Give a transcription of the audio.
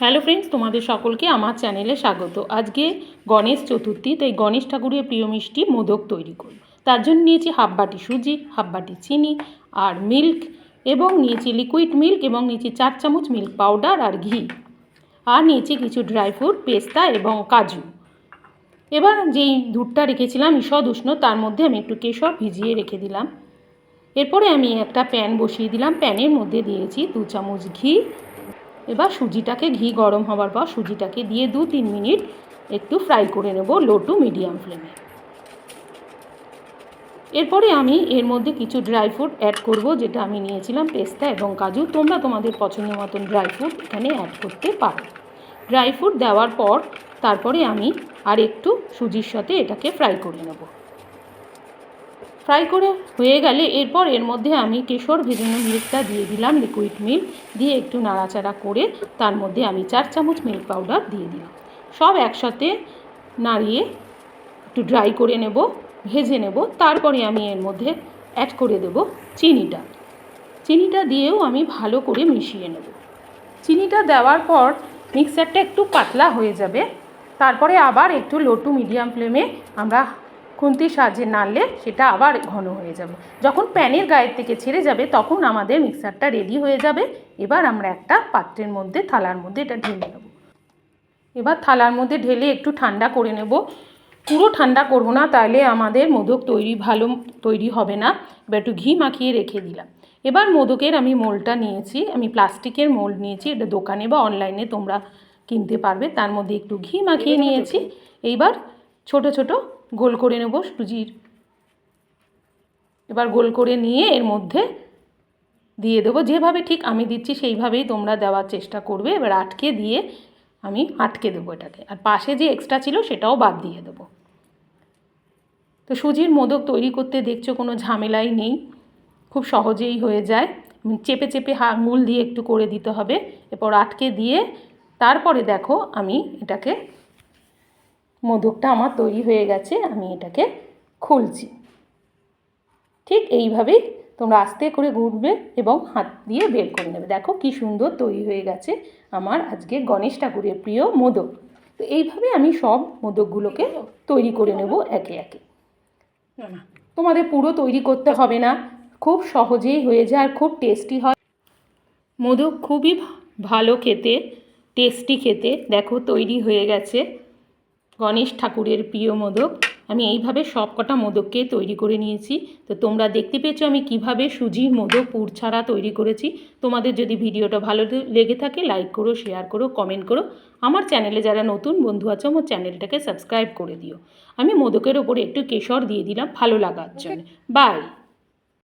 Hello friends, তোমাদের সকলকে আমার চ্যানেলে স্বাগত। আজকে গণেশ চতুর্থী, তাই গণেশ ঠাকুরের প্রিয় মিষ্টি মোদক তৈরি করব। তার জন্য নিয়েছি হাফ বাটি সুজি, হাফ বাটি চিনি আর মিল্ক এবং নিয়েছি লিকুইড মিল্ক এবং নিয়েছি চার চামচ মিল্ক পাউডার আর ঘি। আর নিয়েছি কিছু ড্রাই ফ্রুট পেস্তা এবং কাজু। এবার যেই দুধটা রেখেছিলাম ঈষদ উষ্ণ, তার মধ্যে আমি একটু কেশর ভিজিয়ে রেখে দিলাম। এরপরে আমি একটা প্যান বসিয়ে দিলাম। প্যানের মধ্যে দিয়েছি দু চামচ ঘি এবার সুজিটাকে ঘি গরম হওয়ার পর সুজিটাকে দিয়ে দু তিন মিনিট একটু ফ্রাই করে নেব লো টু মিডিয়াম ফ্লেমে। এরপরে আমি এর মধ্যে কিছু ড্রাই ফ্রুট অ্যাড করব, যেটা আমি নিয়েছিলাম পেস্তা এবং কাজু। তোমরা তোমাদের পছন্দ মতন ড্রাই ফ্রুট এখানে অ্যাড করতে পারো। ড্রাই ফ্রুট দেওয়ার পর তারপরে আমি আর একটু সুজির সাথে এটাকে ফ্রাই করে নেব। ফ্রাই করে হয়ে গেলে এরপর এর মধ্যে আমি কেশর ভেজানো মিল্কটা দিয়ে দিলাম লিকুইড মিল্ক দিয়ে একটু নাড়াচাড়া করে তার মধ্যে আমি চার চামচ মিল্ক পাউডার দিয়ে দিলাম। সব একসাথে নাড়িয়ে একটু ড্রাই করে নেব, ভেজে নেব, তারপরে আমি এর মধ্যে অ্যাড করে দেব চিনিটা। চিনিটা দিয়েও আমি ভালো করে মিশিয়ে নেব। চিনিটা দেওয়ার পর মিক্সারটা একটু পাতলা হয়ে যাবে, তারপরে আবার একটু লো টু মিডিয়াম ফ্লেমে আমরা খুন্তির সাহায্যে নাড়লে সেটা আবার ঘন হয়ে যাবে। যখন প্যানের গায়ের থেকে ছেড়ে যাবে তখন আমাদের মিক্সারটা রেডি হয়ে যাবে। এবার আমরা একটা পাত্রের মধ্যে থালার মধ্যে এটা ঢেলে নেব। এবার থালার মধ্যে ঢেলে একটু ঠান্ডা করে নেব। পুরো ঠান্ডা করব না তাহলে আমাদের মোদক তৈরি ভালো তৈরি হবে না। এবার একটু ঘি মাখিয়ে রেখে দিলাম। এবার মোদকের আমি মোলটা নিয়েছি আমি প্লাস্টিকের মোল নিয়েছি এটা দোকানে বা অনলাইনে তোমরা কিনতে পারবে। তার মধ্যে একটু ঘি মাখিয়ে নিয়েছি। এইবার ছোট ছোট গোল করে নেব সুজির। এবার গোল করে নিয়ে এর মধ্যে দিয়ে দেবো। যেভাবে ঠিক আমি দিচ্ছি সেইভাবেই তোমরা দেওয়ার চেষ্টা করবে। এবার আটকে দিয়ে আমি আটকে দেবো এটাকে। আর পাশে যে এক্সট্রা ছিল সেটাও বাদ দিয়ে দেবো। তো সুজির মোদক তৈরি করতে দেখছ কোনো ঝামেলাই নেই। খুব সহজেই হয়ে যায়। চেপে চেপে আঙুল দিয়ে একটু করে দিতে হবে। এরপর আটকে দিয়ে তারপরে দেখো আমি এটাকে মোদকটা আমার তৈরি হয়ে গেছে, আমি এটাকে খুলছি। ঠিক এইভাবেই তোমরা আস্তে করে ঘুরবে এবং হাত দিয়ে বের করে নেবে। দেখো কি সুন্দর তৈরি হয়ে গেছে আমার আজকে গণেশ ঠাকুরের প্রিয় মোদক। তো এইভাবে আমি সব মোদকগুলোকে তৈরি করে নেব একে একে। তোমাদের পুরো তৈরি করতে হবে না, খুব সহজেই হয়ে যায় আর খুব টেস্টি হয়। মোদক খুবই ভালো খেতে, টেস্টি খেতে, দেখো তৈরি হয়ে গেছে। গণেশ ঠাকুরের প্রিয় মোদক। আমি এইভাবে সব কটা মোদককে তৈরি করে নিয়েছি। তো তোমরা দেখতে পেয়েছ আমি কীভাবে সুজির মোদক পুর ছাড়া তৈরি করেছি। তোমাদের যদি ভিডিওটা ভালো লেগে থাকে লাইক করো শেয়ার করো কমেন্ট করো। আমার চ্যানেলে যারা নতুন বন্ধু আছে আমার চ্যানেলটাকে সাবস্ক্রাইব করে দিও। আমি মোদকের ওপরে একটু কেশর দিয়ে দিলাম ভালো লাগার জন্য। বাই